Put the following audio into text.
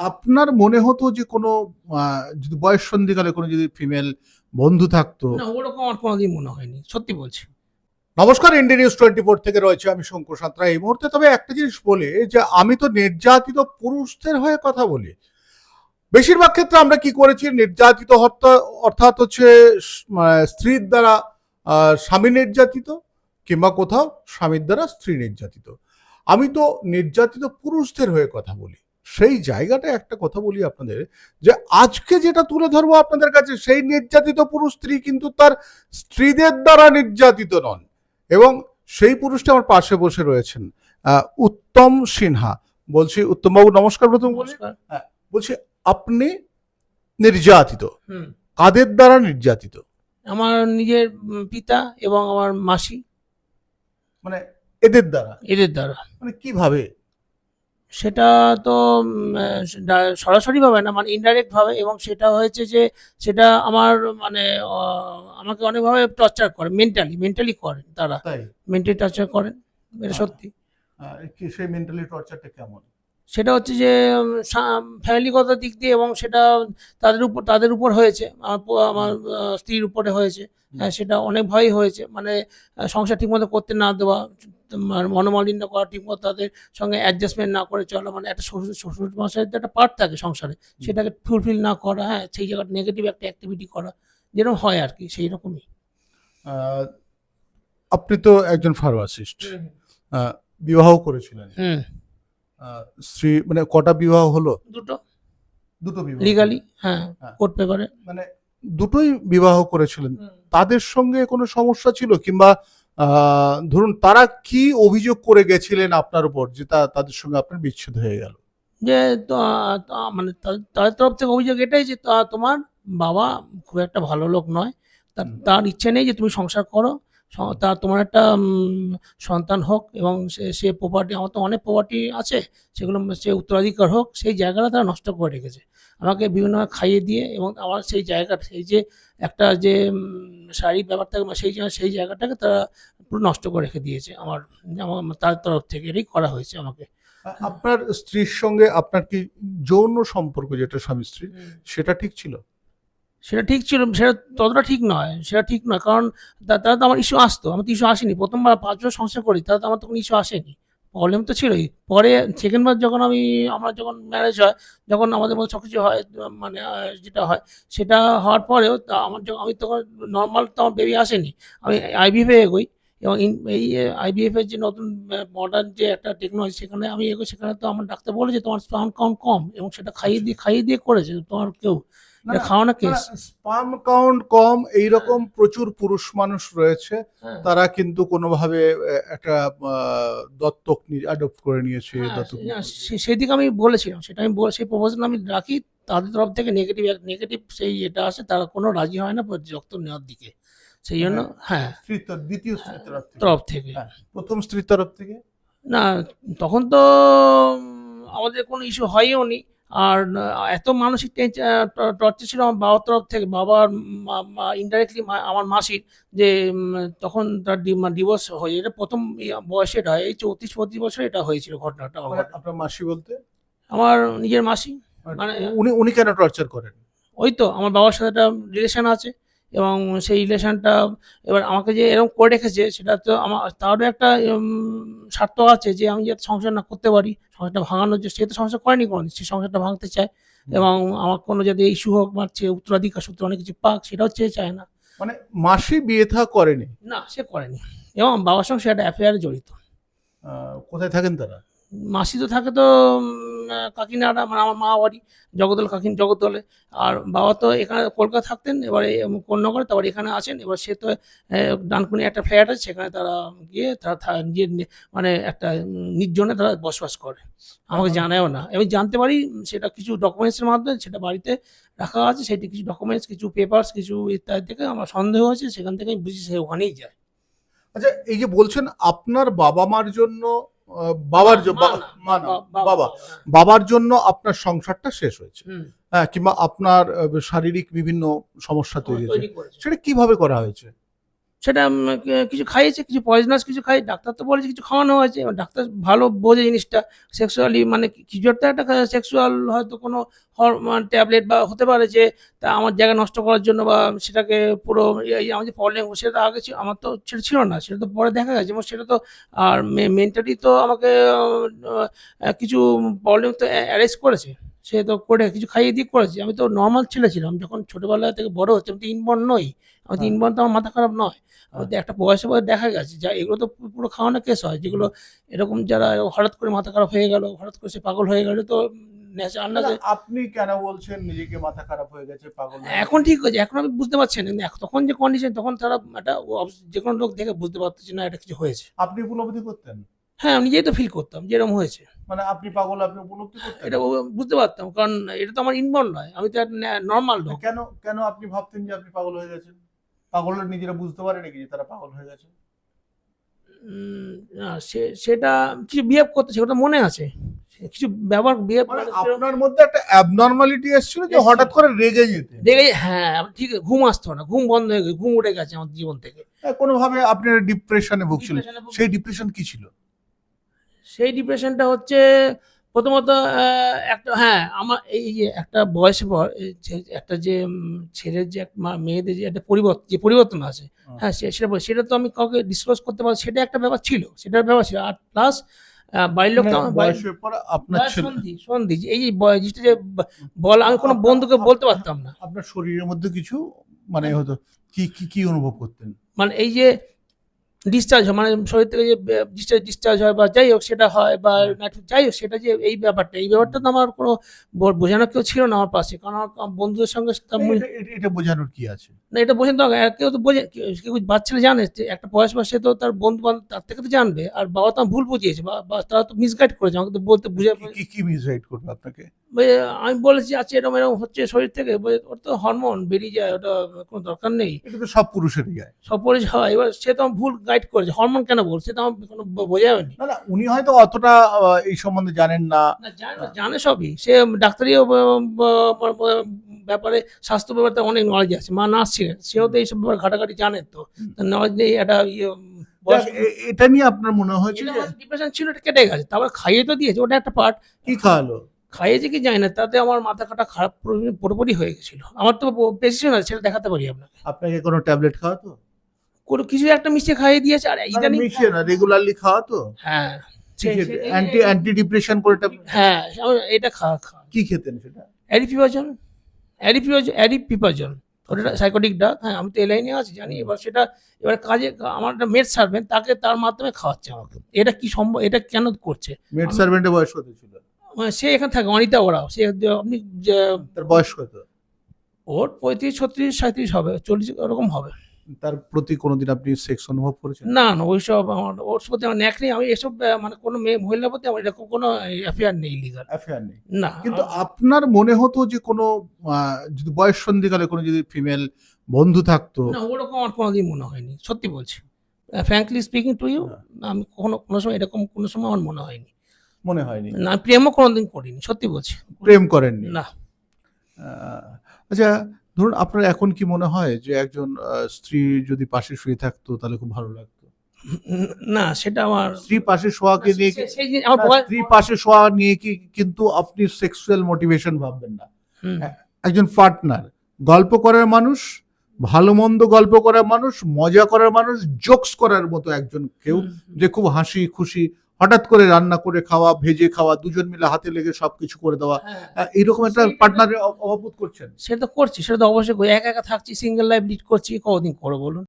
আপনার মনে হতো যে কোনো যদি বয়স সন্ধিকালে কোনো যদি ফিমেল বন্ধু থাকতো? না ওরকম আমার কোনোদিন মনে হয়নি সত্যি বলছি। নমস্কার ইন্ডিয়া নিউজ টোয়েন্টি ফোর থেকে রয়েছে আমি শঙ্কর সাঁতরা। এই মুহূর্তে তবে একটা জিনিস বলে যে আমি তো নির্যাতিত পুরুষদের হয়ে কথা বলি। বেশিরভাগ ক্ষেত্রে আমরা কি করেছি? নির্যাতিত হত্যা অর্থাৎ হচ্ছে মানে স্ত্রীর দ্বারা আহ, স্বামী নির্যাতিত কিংবা কোথাও স্বামীর দ্বারা স্ত্রী নির্যাতিত। আমি তো নির্যাতিত পুরুষদের হয়ে কথা বলি। সেই জায়গাটা একটা কথা বলি আপনাদের যে আজকে যেটা তুলে ধরবো আপনাদের কাছে সেই নির্যাতিত পুরুষ স্ত্রী কিন্তু তার স্ত্রীদের দ্বারা নির্যাতিত নন এবং সেই পুরুষটা আমার পাশে বসে রয়েছেন উত্তম সিনহা। বলছি উত্তমবাবু নমস্কার প্রথম নমস্কার। বলছি আপনি নির্যাতিত। কাদের দ্বারা নির্যাতিত? আমার নিজের পিতা এবং আমার মাসি। মানে এদের দ্বারা? এদের দ্বারা। মানে কীভাবে? সেটা তো উম, আহ, ডা- সরাসরি ভাবে না মানে ইনডাইরেক্ট ভাবে এবং সেটা হয়েছে যে সেটা আমার মানে আমাকে অনেকভাবে টর্চার করে মেন্টালি মেন্টালি করেন তারা। মেন্টালি টর্চার করেন এটা সত্যি। কি সেই মেন্টালি টর্চারটা কেমন? সেটা হচ্ছে যে ফ্যামিলিগত দিক দিয়ে এবং সেটা তাদের উপর তাদের উপর হয়েছে আমার স্ত্রীর উপরে হয়েছে। হ্যাঁ, সেটা অনেক ভয়ই হয়েছে মানে সংসার ঠিকমতো করতে না দেওয়া মনোমালিন্য করা ঠিকমতো তাদের সঙ্গে অ্যাডজাস্টমেন্ট না করে চলা মানে একটা শ্বশুর শ্বশুর মশাইয়ের যে একটা পার্ট থাকে সংসারে সেটাকে ফুলফিল না করা হ্যাঁ সেই জায়গাটা নেগেটিভ একটা অ্যাক্টিভিটি করা যেরকম হয় আর কি সেই রকমই। আপনি তো একজন ফার্মাসিস্ট বিবাহ করেছিলেন। স্ত্রী মানে কটা বিবাহ হলো? দুটো। দুটো বিবাহ। লিগালি হ্যাঁ হ্যাঁ। কোর্ট পেপারে মানে দুটোই বিবাহ করেছিলেন। তাদের সঙ্গে কোনো সমস্যা ছিল? কিংবা ধরুন তারা কি অভিযোগ করে গেছিলেন আপনার উপর যে তা তাদের সঙ্গে আপনার বিচ্ছেদ হয়ে গেল? যে মানে তাদের তরফ থেকে অভিযোগ এটাই যে তোমার বাবা খুব একটা ভালো লোক নয়। তার ইচ্ছে নেই যে তুমি সংসার করো। তার তোমার একটা সন্তান হোক এবং সে সে প্রপার্টি আমার তো অনেক প্রপার্টি আছে সেগুলো সে উত্তরাধিকার হোক সেই জায়গাটা তারা নষ্ট করে রেখেছে। আমাকে বিভিন্নভাবে খাইয়ে দিয়ে এবং আমার সেই জায়গাটা সেই যে একটা যে শারীরিক ব্যাপার থাকে সেই সেই জায়গাটাকে তারা পুরো নষ্ট করে রেখে দিয়েছে। আমার আমার তার তরফ থেকে এটাই করা হয়েছে আমাকে। আপনার স্ত্রীর সঙ্গে আপনার কি যৌন সম্পর্ক যেটা স্বামী স্ত্রী সেটা ঠিক ছিল? সেটা ঠিক ছিল, সেটা ততটা ঠিক নয়, সেটা ঠিক নয়। কারণ তারা তো আমার ইস্যু আসতো, আমি তো ইস্যু আসেনি। প্রথমবার পাঁচ বছর সংসার করি, তারা তো আমার তখন ইস্যু আসেনি। প্রবলেম তো ছিলই। পরে সেকেন্ডবার যখন আমি, আমার যখন ম্যারেজ হয়, যখন আমাদের মধ্যে সব কিছু হয় মানে যেটা হয়, সেটা হওয়ার পরেও তা আমার যখন, আমি তখন নর্মাল তো আমার বেবি আসেনি। আমি আইবিএফে এগোই এবং এই আইবিএফ এর যে নতুন মডার্ন যে একটা টেকনোলজি সেখানে আমি এগোই, সেখানে তো আমার ডাক্তার বলেছে তোমার স্পাম কাউন্ট কম এবং সেটা খাইয়ে দিয়ে খাইয়ে দিয়ে করেছে তোমার কেউ। খাওয়ানো কেস স্পাম কাউন্ট কম এইরকম প্রচুর পুরুষ মানুষ রয়েছে হ্যাঁ। তারা কিন্তু কোনোভাবে একটা দত্তক অ্যাডপ্ট করে নিয়েছে হ্যাঁ, দত্তক সেদিকে আমি বলেছিলাম সেটা আমি সেই প্রপোজাল আমি রাখি তাদের তরফ থেকে নেগেটিভ নেগেটিভ সেই এটা আসে তারা কোনো রাজি হয় না রক্ত নেওয়ার দিকে। সেই জন্য হ্যাঁ দ্বিতীয় তরফ থেকে। হ্যাঁ, প্রথম স্ত্রীর তরফ থেকে? না তখন তো আমাদের কোনো ইস্যু হয়ও নি। আর এত মানসিক টর্চার ছিল আমার বাবার তরফ থেকে বাবার ইনডাইরেক্টলি আমার মাসির যে তখন তার ডিভোর্স হয়ে এটা প্রথম বয়সে এটা হয় এই চৌত্রিশ পঁয়ত্রিশ বছর এটা হয়েছিল ঘটনাটা আমার। মানে আপনার মাসি বলতে? আমার নিজের মাসি মানে- উনি উনি কেন টর্চার করেন? ওই তো আমার বাবার সাথে একটা রিলেশন আছে। এবং সেই রিলেশনটা এবার আমাকে যে এরকম করে রেখেছে সেটা তো আমার তারও একটা স্বার্থ আছে যে আমি যাতে সংসার না করতে পারি সংসারটা ভাঙানোর যে সে তো সংসার করেনি কোনো সে সংসারটা ভাঙতে চায় এবং আমার কোনো যাতে ইস্যু হোক সে উত্তরাধিকার সূত্রে অনেক কিছু পাক সেটাও চেয়ে চায় না। মানে মাসি বিয়ে থা করেনি? না সে করেনি। এবং বাবার সঙ্গে সে একটা অ্যাফেয়ারে জড়িত। কোথায় থাকেন তারা? মাসি তো থাকে তো কাকিনাড়া মানে আমার মা বাড়ি জগদল কাকিন জগদলে। আর বাবা তো এখানে কলকাতা থাকতেন এবারে কন্যাগড়ে তারপর এখানে আছেন। এবার সে তো ডানকুনি একটা ফ্ল্যাট আছে সেখানে তারা গিয়ে তারা নিজের মানে একটা নির্জনে তারা বসবাস করে। আমাকে জানায়ও না। আমি জানতে পারি সেটা কিছু ডকুমেন্টসের মাধ্যমে সেটা বাড়িতে রাখা আছে সেটি কিছু ডকুমেন্টস কিছু পেপার্স কিছু ইত্যাদি থেকে আমার সন্দেহ হয়েছে সেখান থেকে আমি বুঝি সে ওখানেই যায়। আচ্ছা এই যে বলছেন আপনার বাবা মার জন্য বাবার মা না, বাবা। বাবার জন্য আপনার সংসারটা শেষ হয়েছে। হ্যাঁ কিংবা আপনার শারীরিক বিভিন্ন সমস্যা তৈরি হয়েছে। সেটা কীভাবে করা হয়েছে? সেটা কিছু খাইয়েছে, কিছু পয়জনাস কিছু খাই ডাক্তার তো বলেছে কিছু খাওয়ানো হয়েছে ডাক্তার ভালো বোঝে জিনিসটা সেক্সুয়ালি মানে কিছু একটা একটা সেক্সুয়াল হয়তো কোনো ট্যাবলেট বা হতে পারে যে, তা আমার জায়গা নষ্ট করার জন্য বা সেটাকে পুরো এই আমার যে প্রবলেম সেটা আগে আমার তো সেটা ছিল না, সেটা তো পরে দেখা গেছে এবং সেটা তো, আর মেন্টালি তো আমাকে কিছু প্রবলেম তো অ্যারেস্ট করেছে। সে তো করে কিছু খাইয়ে দিয়ে করেছে। আমি তো নর্মাল ছেলে ছিলাম যখন ছোটবেলা থেকে বড় হচ্ছে আমি তো ইনবর্ন নই। আমি তো হ্যাঁ। ইনবর্ন তো আমার মাথা খারাপ নয়। আমার তো একটা বয়সে বয়সে দেখা গেছে যা এগুলো তো পুরো খাওয়ানো কেস হয়। যেগুলো এরকম যারা হঠাৎ করে মাথা খারাপ হয়ে গেল হঠাৎ করে সে পাগল হয়ে গেল তো আপনি কেন বলছেন নিজেকে মাথা খারাপ হয়ে গেছে পাগল এখন ঠিক হয়েছে এখন আমি বুঝতে পারছি না। তখন যে কন্ডিশন তখন তারা একটা যে কোনো লোক দেখে বুঝতে পারতেছে না এটা কিছু হয়েছে। আপনি উপলব্ধি করতেন? হ্যাঁ আমি নিজেই তো ফিল করতাম যেরকম হয়েছে। মানে আপনি পাগল আপনি উপলব্ধি করতেন এটা বুঝতে পারতাম কারণ এটা তো আমার ইনবর্ন নয় আমি তো নর্মাল লোক। কেন কেন আপনি ভাবতেন যে আপনি পাগল হয়ে গেছেন? পাগলের নিজেরা বুঝতে পারে নাকি যে তারা পাগল হয়ে গেছে? না, সে- সেটা কিছু বিহেভ করতে সেটা মনে আছে। কিছু ব্যবহার বিহেভ মানে আপনার মধ্যে একটা অ্যাবনর্মালিটি এসেছিল যে হঠাৎ করে রেগে যেতে? দেখে হ্যাঁ ঠিক ঘুম আসতো না ঘুম বন্ধ হয়ে গেছে ঘুম উঠে গেছে আমার জীবন থেকে। কোনোভাবে আপনি ডিপ্রেশনে ভুগছিলেন। সেই ডিপ্রেশন কি ছিল? সেই ডিপ্রেশনটা হচ্ছে প্রথমত একটা হ্যাঁ আমার এই যে একটা বয়সের পর একটা যে ছেলের যে মেয়েদের যে একটা পরিবর্তন যে পরিবর্তন আছে হ্যাঁ সেটা সেটা তো আমি কাউকে ডিসক্লোজ করতে পারি সেটা একটা ব্যাপার ছিল সেটার ব্যাপার ছিল। আর প্লাস লোক মানে আপনার সন্ধি সন্ধি এই যে বয়- জিনিসটা যে বল আমি কোনো বন্ধুকে বলতে পারতাম না। আপনার শরীরের মধ্যে কিছু মানে হতো কি কি কি অনুভব করতেন? মানে এই যে ডিসচার্জ হয় মানে শরীর থেকে যে ডিসচার্জ ডিসচার্জ হয় বা যাই হোক সেটা হয় বা যাই হোক সেটা যে এই ব্যাপারটা এই ব্যাপারটা তো আমার কোনো বোঝানো বোঝানোর কেউ ছিল না আমার পাশে। কারণ আমার বন্ধুদের সঙ্গে এটা বোঝানোর কি আছে? না এটা বোঝেন তো কেউ তো বোঝে কেউ বাচ্চারা জানে যে একটা বয়স বয়সে তো তার বন্ধু বান্ধব তার থেকে তো জানবে আর বাবা তো ভুল বুঝিয়েছে বা তারা তো মিসগাইড করেছে আমাকে তো বলতে বুঝে কি- কি মিসগাইড করবে আপনাকে? আমি বলেছি আচ্ছা এরকম এরকম হচ্ছে শরীর থেকে ওর তো হরমোন বেরিয়ে যায় ওটা কোনো দরকার নেই। এটা তো সব পুরুষেরই যায় সব পুরুষ হয় এবার সে তো আমার ভুল গাইড করেছে হরমোন কেন বলছে সে তো আমার কোনো ব- বোঝা হয়নি না না উনি হয়তো অতটা এই সম্বন্ধে জানেন না। জানে জানে সবই সে ডাক্তারি ব- ব- ব- ব- ব্যাপারে স্বাস্থ্য ব্যাপারে অনেক নলেজ আছে। মা নার্স ছিলেন সেও তো এইসব ব্যাপারে ঘাটাঘাটি জানে তো। নলেজ নেই একটা ইয়ে এটা নিয়ে আপনার মনে হয়েছে ডিপ্রেশন ছিল এটা কেটে গেছে। তারপর খাইয়ে তো দিয়েছে ওটা একটা পার্ট কি খাওয়ালো? খাইয়েছে কি জানি না তাতে আমার মাথা কাটা খারাপ পুরোপুরি হয়ে গেছিল। আমার তো প্রেসিশন আছে সেটা দেখাতে পারি আপনাকে। আপনাকে কোনো ট্যাবলেট খাওয়াতো? কোনো কিছু একটা মিশিয়ে খাইয়ে দিয়েছে আর ইদানিং মিশিয়ে না রেগুলারলি খাওয়াতো? হ্যাঁ। অ্যান্টি অ্যান্টি ডিপ্রেশন করে হ্যাঁ এটা খাওয়া খাওয়া। কি খেতেন সেটা? অ্যারিপিপাজন অ্যারিপিপাজন অ্যারিপিপাজন। ওটা সাইকোটিক ডাক হ্যাঁ আমি তো এলাইনে লাইনে আছি জানি। এবার সেটা এবার কাজে আমার একটা মেড সার্ভেন্ট তাকে তার মাধ্যমে খাওয়াচ্ছে আমাকে। এটা কি সম্ভব এটা কেন করছে? মেড সার্ভেন্টের বয়স কত ছিল? মানে সে এখানে থাকে অনিতা ওরাও। সে আপনি যে- তার বয়স কত? ওর পঁয়ত্রিশ ছত্রিশ সাঁত্রিশ হবে চল্লিশ ওরকম হবে। তার প্রতি কোনোদিন আপনি সেক্স অনুভব করেছেন? না না ওইসব আমার ওর প্রতি আমার ন্যাক নেই। আমি এসব মানে কোনো মেয়ে মহিলার প্রতি আমার এরকম কোনো অ্যাফেয়ার নেই লিগাল অ্যাফেয়ার নেই। না কিন্তু আপনার মনে হতো যে কোনো যদি বয়স সন্ধিকালে কোনো যদি ফিমেল বন্ধু থাকতো? না ওরকম আমার কোনোদিন মনে হয়নি সত্যি বলছি। ফ্র্যাঙ্কলি স্পিকিং টু ইউ আমি কখনো কোনো সময় এরকম কোনো সময় আমার মনে হয়নি। মনে হয়নি। না প্রেমও কোনোদিন করিনি সত্যি বলছি। প্রেম করেননি। না। আচ্ছা ধরুন আপনার এখন কি মনে হয় যে একজন স্ত্রী যদি পাশে শুয়ে থাকতো তাহলে খুব ভালো লাগতো? না সেটা আমার স্ত্রী পাশে শোয়াকে নিয়ে স্ত্রী পাশে শোয়া নিয়ে কি কিন্তু আপনি সেক্সুয়াল মোটিভেশন ভাববেন না। হুম, একজন পার্টনার গল্প করার মানুষ ভালো মন্দ গল্প করার মানুষ মজা করার মানুষ জোকস করার মতো একজন কেউ যে খুব হাসি খুশি হঠাৎ করে রান্না করে খাওয়া ভেজে খাওয়া দুজন মিলে হাতে লেগে সবকিছু করে দেওয়া হ্যাঁ। এইরকম একটা পার্টনারের অভাব করছেন সেটা তো করছি সেটা তো অবশ্যই। একা একা থাকছি সিঙ্গেল লাইফ লিড করছি কতদিন করো বলুন